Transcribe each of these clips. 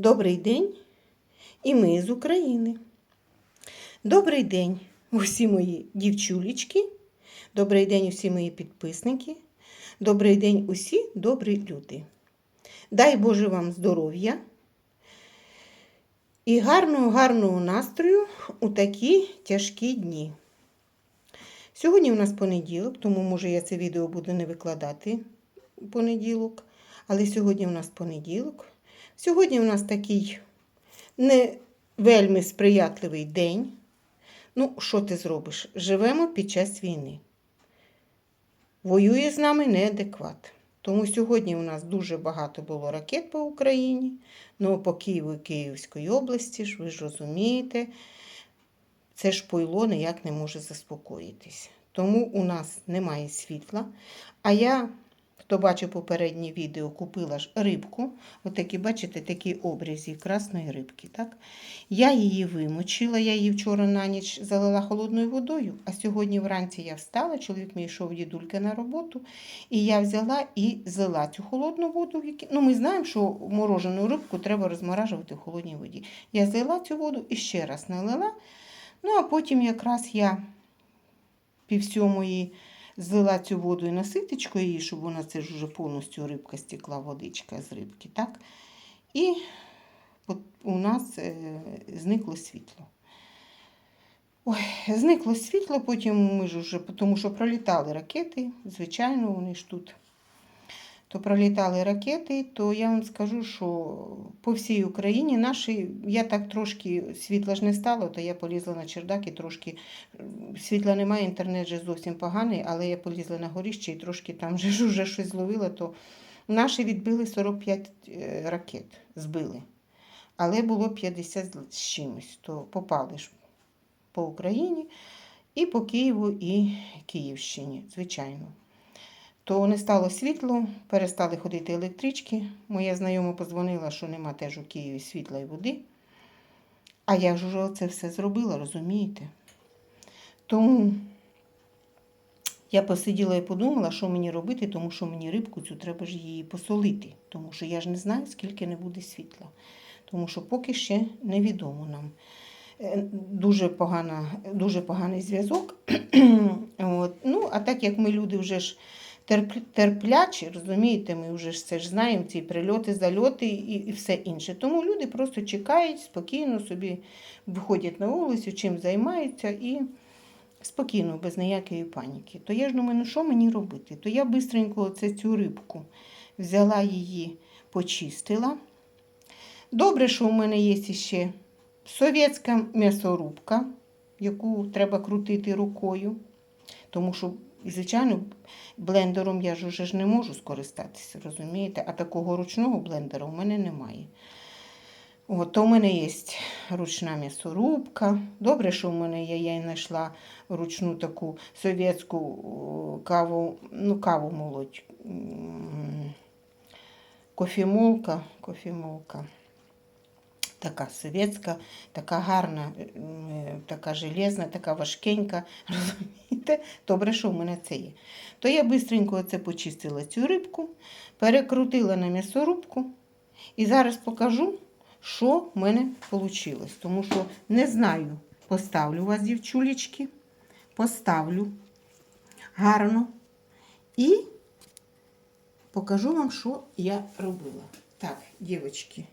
Добрий день, і ми з України. Добрий день, усі мої дівчулечки. Добрий день, усі мої підписники. Добрий день, усі добрі люди. Дай Боже вам здоров'я і гарного, гарного настрою у такі тяжкі дні. Сьогодні у нас понеділок, тому може я це відео буду не викладати понеділок. Але сьогодні у нас понеділок. Сьогодні у нас такий не вельми сприятливий день. Ну, що ти зробиш? Живемо під час війни. Воює з нами неадекват. Тому сьогодні у нас дуже багато було ракет по Україні, ну по Києву і Київської області ж, ви ж розумієте, це ж пойло ніяк не може заспокоїтись. Тому у нас немає світла. А я, хто бачив попереднє відео, купила ж рибку. Отакі, бачите, такі обрізі красної рибки. так? Я її вимочила, я її вчора на ніч залила холодною водою, а сьогодні вранці я встала, чоловік мій йшов дідульки на роботу, і я взяла і злила цю холодну воду. Ну, ми знаємо, що морожену рибку треба розморажувати в холодній воді. Я злила цю воду і ще раз налила. Ну, а потім якраз я пів сьомої злила цю воду і на її, щоб вона це ж вже повністю рибка стекла, водичка з рибки, так? І у нас е, зникло світло. Ой, зникло світло, потім ми ж вже, тому що пролітали ракети, звичайно, вони ж тут. То пролітали ракети, то я вам скажу, що по всій Україні наші, я так трошки світла ж не стало, то я полізла на чердак і трошки світла немає, інтернет же зовсім поганий, але я полізла на горіще і трошки там же ж уже щось зловила, то наші відбили 45 е, ракет, збили. Але було 50 з чимось, то попали ж по Україні і по Києву і Київщині, звичайно. То не стало світло, перестали ходити електрички. Моя знайома позвонила, що нема теж у Києві світла і води. А я ж уже це все зробила, розумієте? Тому я посиділа і подумала, що мені робити, тому що мені рибку цю треба ж її посолити, тому що я ж не знаю, скільки не буде світла. Тому що поки ще невідомо нам. Е, Дуже, погана, дуже поганий зв'язок. Ну, а так як ми люди вже ж терплячі, розумієте, ми вже це ж знаємо, ці прильоти, зальоти і, і все інше. Тому люди просто чекають, спокійно собі виходять на вулицю, чим займаються і спокійно, без ніякої паніки. То я ж думаю, ну що мені робити? То я бистренько оце цю рибку взяла її, почистила. Добре, що у мене є ще совєтська м'ясорубка, яку треба крутити рукою. Тому що, звичайно, блендером я ж уже ж не можу скористатися, розумієте? А такого ручного блендера у мене немає. От, то у мене є ручна м'ясорубка. Добре, що в мене є, я і знайшла ручну таку совєтську каву, ну, каву молоть. м, Кофемолка, кофемолка. Така совєтська, така гарна, така железна, така важкенька. Розумієте? Добре, що в мене це є. То я швидко оце почистила цю рибку, перекрутила на м'ясорубку і зараз покажу, що в мене вийшло. Тому що не знаю, поставлю вас, дівчулечки, поставлю гарно і покажу вам, що я робила. Так, дівчатки.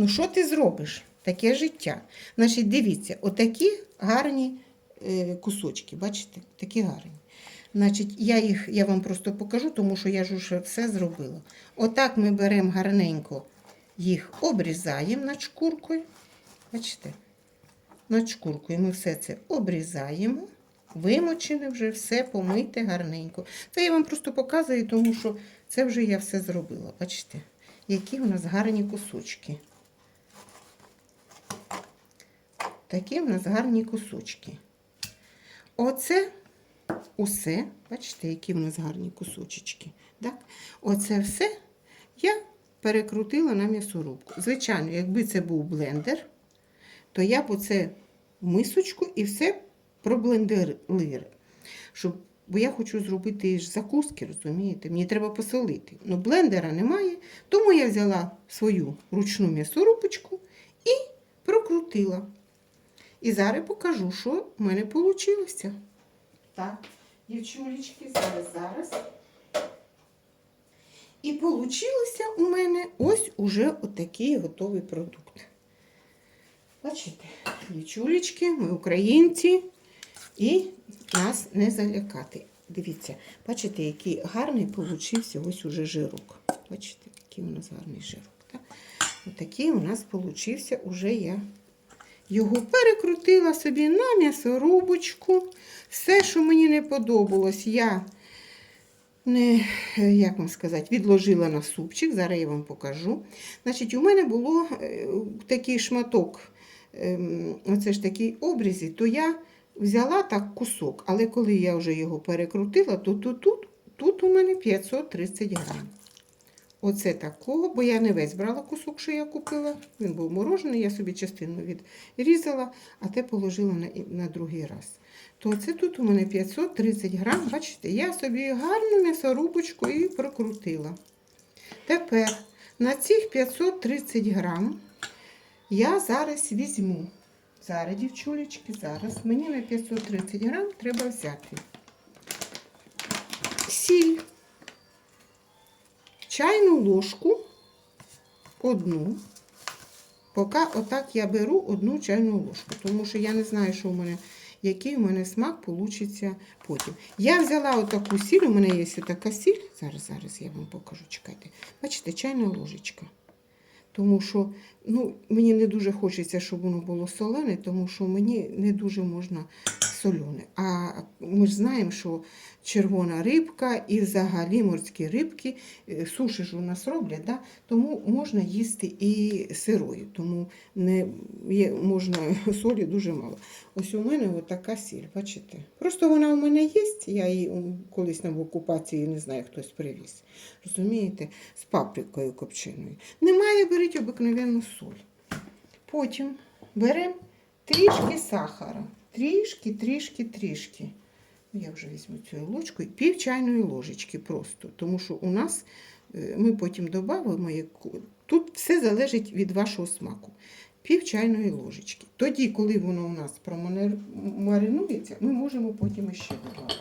Ну, що ти зробиш? Таке життя. Значить, дивіться, отакі гарні е, кусочки, бачите? Такі гарні. Значить, я їх я вам просто покажу, тому що я ж уже все зробила. Отак ми беремо гарненько, їх обрізаємо над шкуркою. Бачите? Над шкуркою ми все це обрізаємо. Вимочене вже все помийте гарненько. Це я вам просто показую, тому що це вже я все зробила. Бачите, які у нас гарні кусочки. Такі в нас гарні кусочки. Оце усе, бачите, які в нас гарні кусочки. Так? Оце все я перекрутила на м'ясорубку. Звичайно, якби це був блендер, то я б оце мисочку і все проблендерила, щоб бо я хочу зробити ж закуски, розумієте? Мені треба посолити. Ну, блендера немає, тому я взяла свою ручну м'ясорубочку і прокрутила. І зараз покажу, що в мене вийшло. Так, дівчулечки, зараз, зараз. І вийшло у мене ось уже отакий готовий продукт. Бачите, дівчулечки, ми українці, і нас не залякати. Дивіться, бачите, який гарний получився ось уже жирок. Бачите, який у нас гарний жирок. Так? Отакий у нас получився уже я. Його перекрутила собі на м'ясорубочку. Все, що мені не подобалось, я не, як вам сказати, відложила на супчик. Зараз я вам покажу. Значить, у мене було е, такий шматок, ем, оце ж такий обрізі, то я взяла так кусок, але коли я вже його перекрутила, то тут, тут, тут у мене 530 грам. Оце такого, бо я не весь брала кусок, що я купила. Він був морожений, я собі частину відрізала, а те положила на, на другий раз. То це тут у мене 530 грам. Бачите, я собі гарну м'ясорубочку і прокрутила. Тепер на цих 530 грам я зараз візьму. Зараз, дівчулечки, зараз мені на 530 грам треба взяти сіль, чайну ложку, одну. Поки отак я беру одну чайну ложку, тому що я не знаю, що в мене, який у мене смак получиться потім. Я взяла отаку сіль, у мене є така сіль. Зараз, зараз я вам покажу, чекайте. Бачите, чайна ложечка. Тому що ну, мені не дуже хочеться, щоб воно було солене, тому що мені не дуже можна солене. А ми ж знаємо, що червона рибка і взагалі морські рибки, е, суші ж у нас роблять, да? тому можна їсти і сирою, тому не є, можна солі дуже мало. Ось у мене така сіль, бачите? Просто вона у мене є, я її колись на окупації, не знаю, хтось привіз. Розумієте, з паприкою копченою. Немає, беріть обикновенну соль. Потім беремо трішки сахара. Трішки, трішки, трішки. Ну, Я вже візьму цю ложку, пів чайної ложечки просто. Тому що у нас е, ми потім додамо, тут все залежить від вашого смаку. Пів чайної ложечки. Тоді, коли воно у нас промаринується, ми можемо потім іще додати.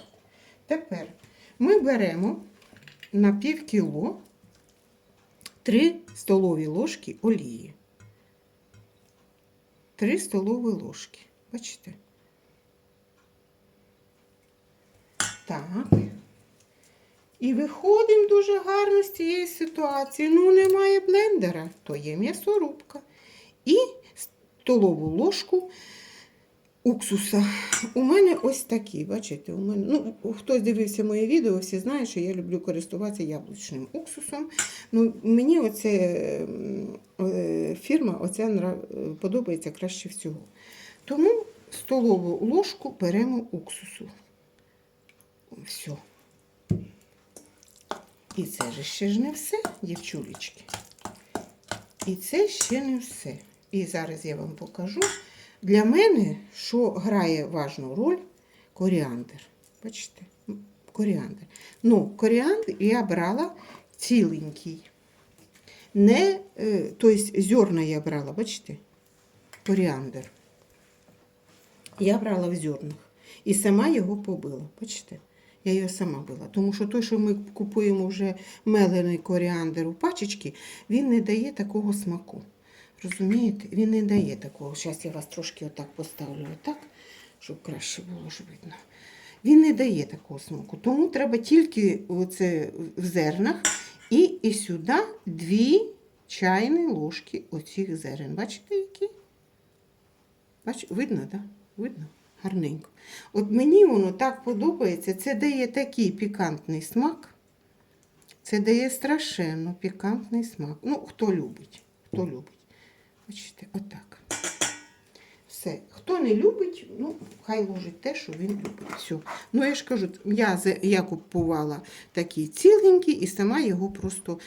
Тепер ми беремо на пів кіло 3 столові ложки олії. 3 столові ложки. Бачите? Так. І виходимо дуже гарно з цієї ситуації. Ну, немає блендера, то є м'ясорубка. І столову ложку уксуса. У мене ось такі, бачите, у мене, ну, хтось дивився моє відео, всі знають, що я люблю користуватися яблучним уксусом. Ну, мені оце е, фірма оця подобається краще всього. Тому столову ложку беремо уксусу. Все. І це ж ще ж не все, дівчулечки. І це ще не все. І зараз я вам покажу. Для мене, що грає важну роль, коріандр. Бачите? Коріандр. Ну, коріандр я брала ціленький. Не, тобто зерна я брала, бачите? Коріандр. Я брала в зернах. І сама його побила. Бачите? Я його сама била. Тому що той, що ми купуємо вже мелений коріандр у пачечки, він не дає такого смаку. Розумієте? Він не дає такого. Зараз я вас трошки отак поставлю, отак, щоб краще було ж видно. Він не дає такого смаку. Тому треба тільки оце в зернах і, і сюди дві чайні ложки оцих зерен. Бачите, які? Бач, видно, так? Да? Видно? Гарненько. От мені воно так подобається. Це дає такий пікантний смак. Це дає страшенно пікантний смак. Ну, хто любить, хто любить. Бачите, отак. Все. Хто не любить, ну, хай ложить те, що він любить. Все. Ну, я ж кажу, я, я купувала такий ціленький і сама його просто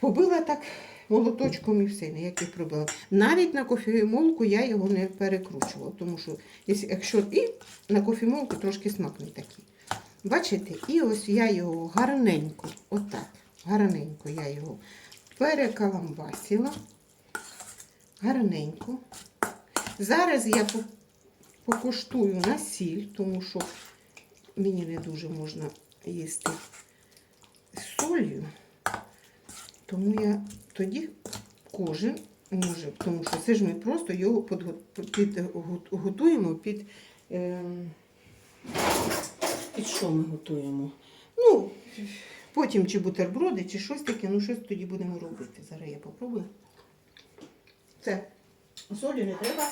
побила так молоточком і все, ніяких проблем. Навіть на кофемолку я його не перекручувала, тому що якщо- і на кофемолку трошки смак не такий. Бачите? І ось я його гарненько, отак, гарненько я його перекаламбасила. Гарненько. Зараз я покуштую на сіль, тому що мені не дуже можна їсти солью. Тому я тоді кожен може, тому що це ж ми просто його подго- під, гот- під. ем, що ми готуємо? Ну, потім чи бутерброди, чи щось таке, ну щось тоді будемо робити. Зараз я попробую. Це солі не треба.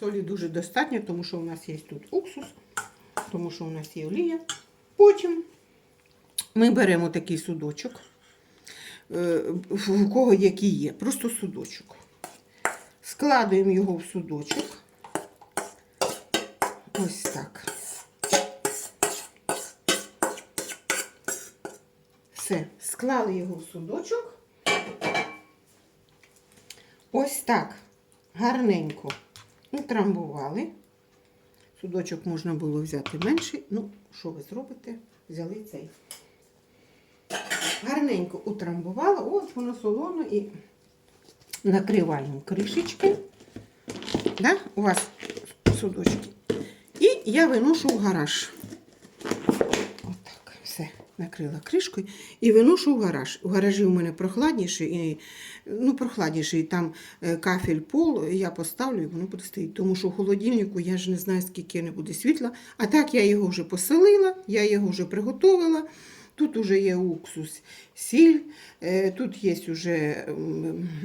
Солі дуже достатньо, тому що у нас є тут уксус, тому що у нас є олія. Потім ми беремо такий судочок, у кого який є, просто судочок. Складуємо його в судочок. Ось так. Все, склали його в судочок. Ось так. Гарненько утрамбували. Судочок можна було взяти менший. Ну, що ви зробите? Взяли цей. Гарненько утрамбувала. Ось воно солоно і накриваємо кришечки. Да? У вас судочки. І я виношу в гараж. Отак, все, накрила кришкою і виношу в гараж. У гаражі у мене прохладніший, і, ну, прохладніший, там е, кафель пол, я поставлю і воно буде стоїти. Тому що в холодильнику я ж не знаю, скільки не буде світла. А так я його вже поселила, я його вже приготувала. Тут вже є уксус, сіль, е, тут є вже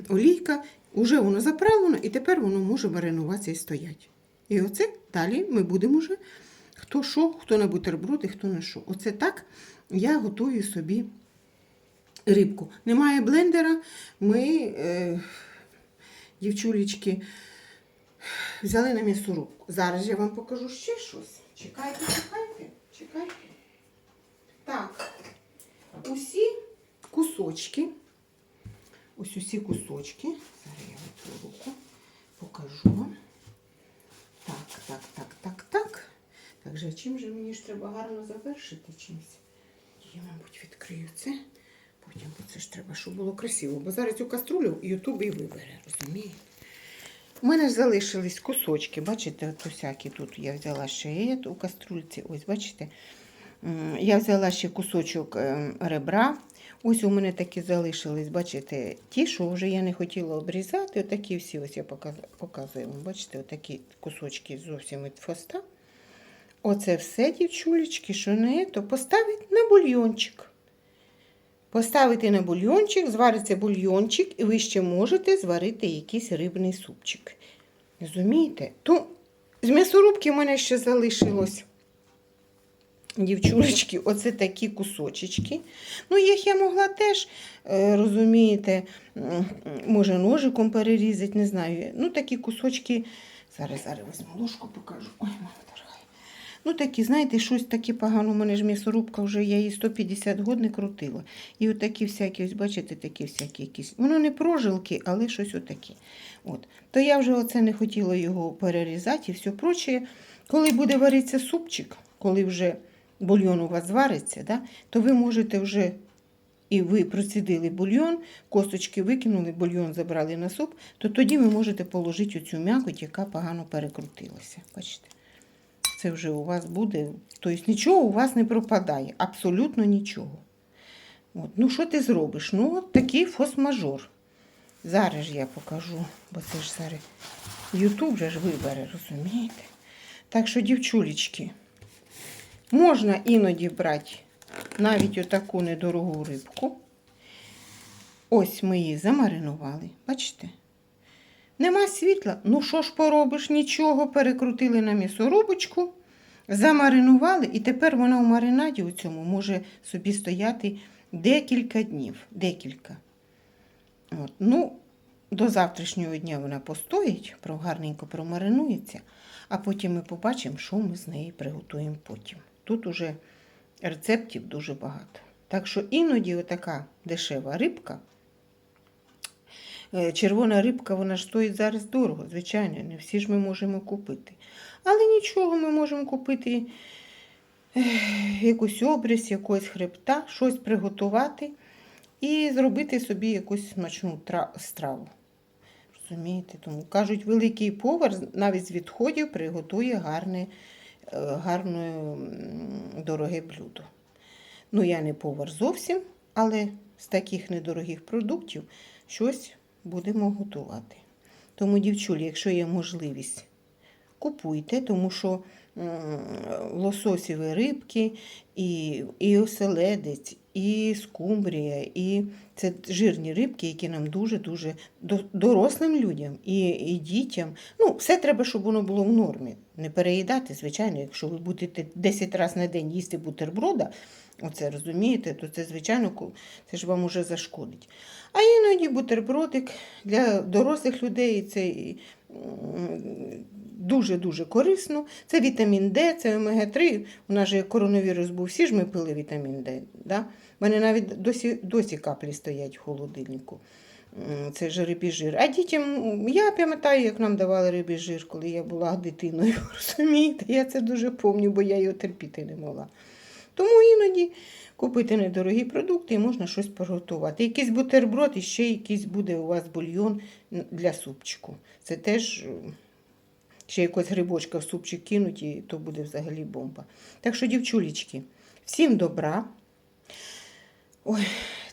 олійка, вже воно заправлено, і тепер воно може маринуватися і стоять. І оце далі ми будемо вже хто що, хто на бутерброди, хто на що. Оце так я готую собі рибку. Немає блендера, ми, е, дівчулечки, взяли на м'ясорубку. Зараз я вам покажу ще щось. Чекайте, чекайте, чекайте. Усі кусочки, ось усі кусочки. Зараз я витру руку, покажу вам. Так, так, так, так, так. Так же, чим же мені ж треба гарно завершити чимось? Я, мабуть, відкрию це. Потім це ж треба, щоб було красиво. Бо зараз цю каструлю Ютуб і вибере, розумієте? У мене ж залишились кусочки, бачите, от усякі тут я взяла ще у каструльці. Ось, бачите, я взяла ще кусочок ем, ребра. Ось у мене такі залишились, бачите, ті, що вже я не хотіла обрізати. Отакі всі, ось я показую. Бачите, отакі кусочки зовсім від хвоста. Оце все, дівчулечки, що не то поставити на бульйончик. Поставити на бульйончик, звариться бульйончик, і ви ще можете зварити якийсь рибний супчик. Розумієте? То з м'ясорубки в мене ще залишилось. Дівчулечки, оце такі кусочечки. Ну, їх я могла теж, е, розумієте, може ножиком перерізати, не знаю. Ну, такі кусочки. Зараз, зараз візьму ложку покажу. Ой, мама дорога. Ну, такі, знаєте, щось таке погано. У мене ж м'ясорубка вже я її 150 год не крутила. І отакі всякі, ось бачите, такі всякі якісь. Воно не прожилки, але щось отакі. От. То я вже оце не хотіла його перерізати і все проче. Коли буде варитися супчик, коли вже бульйон у вас звариться, да, то ви можете вже і ви процідили бульйон, косточки викинули, бульйон забрали на суп, то тоді ви можете положити оцю м'якоть, яка погано перекрутилася. Бачите? Це вже у вас буде. Тобто нічого у вас не пропадає, абсолютно нічого. От. Ну, що ти зробиш? Ну, от такий фос-мажор. Зараз я покажу, бо це ж зараз Ютуб же ж вибере, розумієте? Так що, дівчулечки, можна іноді брати навіть отаку недорогу рибку. Ось ми її замаринували. Бачите? Нема світла. Ну що ж поробиш? Нічого. Перекрутили на м'ясорубочку, замаринували, і тепер вона у маринаді у цьому може собі стояти декілька днів. Декілька. От. Ну, до завтрашнього дня вона постоїть, гарненько промаринується, а потім ми побачимо, що ми з неї приготуємо потім. Тут уже рецептів дуже багато. Так що іноді отака дешева рибка. е, Червона рибка, вона ж стоїть зараз дорого, звичайно, не всі ж ми можемо купити. Але нічого, ми можемо купити. якусь обріз, якогось хребта, щось приготувати і зробити собі якусь смачну страву. Розумієте? Тому кажуть, великий повар навіть з відходів приготує гарне, гарне м, дороге блюдо. Ну, я не повар зовсім, але з таких недорогих продуктів щось будемо готувати. Тому, дівчулі, якщо є можливість, купуйте, тому що лососіві рибки, і, і оселедець, і скумбрія, і це жирні рибки, які нам дуже-дуже дорослим людям і, і дітям. Ну, все треба, щоб воно було в нормі. Не переїдати, звичайно, якщо ви будете 10 разів на день їсти бутерброда, оце розумієте, то це, звичайно, це ж вам уже зашкодить. А іноді бутербродик для дорослих людей це дуже-дуже корисно. Це вітамін Д, це омега-3. У нас же коронавірус був, всі ж ми пили вітамін Д. Да? У мене навіть досі, досі каплі стоять в холодильнику. Це ж рибі жир. А дітям, я пам'ятаю, як нам давали рибі жир, коли я була дитиною. Розумієте? Я це дуже пам'ятаю, бо я його терпіти не могла. Тому іноді купити недорогі продукти і можна щось приготувати. Якийсь бутерброд і ще якийсь буде у вас бульйон для супчику. Це теж ще якось грибочка в супчик кинуть, і то буде взагалі бомба. Так що, дівчулечки, всім добра. Ой,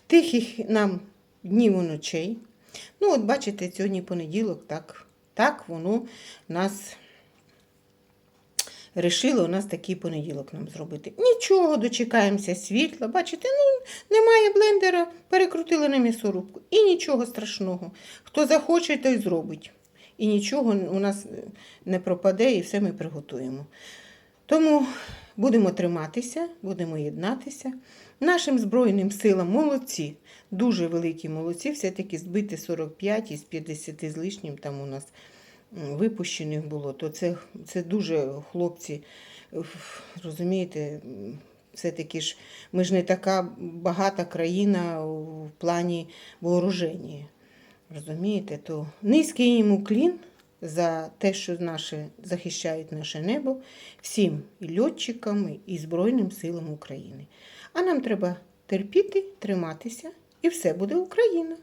тихих нам днів і ночей. Ну, от бачите, сьогодні понеділок, так, так воно нас Рішили у нас такий понеділок нам зробити. Нічого, дочекаємося світла. Бачите, ну немає блендера, перекрутили на м'ясорубку. І нічого страшного. Хто захоче, той зробить. І нічого у нас не пропаде, і все ми приготуємо. Тому будемо триматися, будемо єднатися. Нашим Збройним силам молодці, дуже великі молодці, все-таки збити 45 із 50 з лишнім там у нас випущених було, то це, це дуже хлопці, розумієте, все-таки ж ми ж не така багата країна в плані вооруження. Розумієте, то низький їм уклін за те, що наші захищають наше небо, всім і льотчикам, і Збройним силам України. А нам треба терпіти, триматися, і все буде Україна.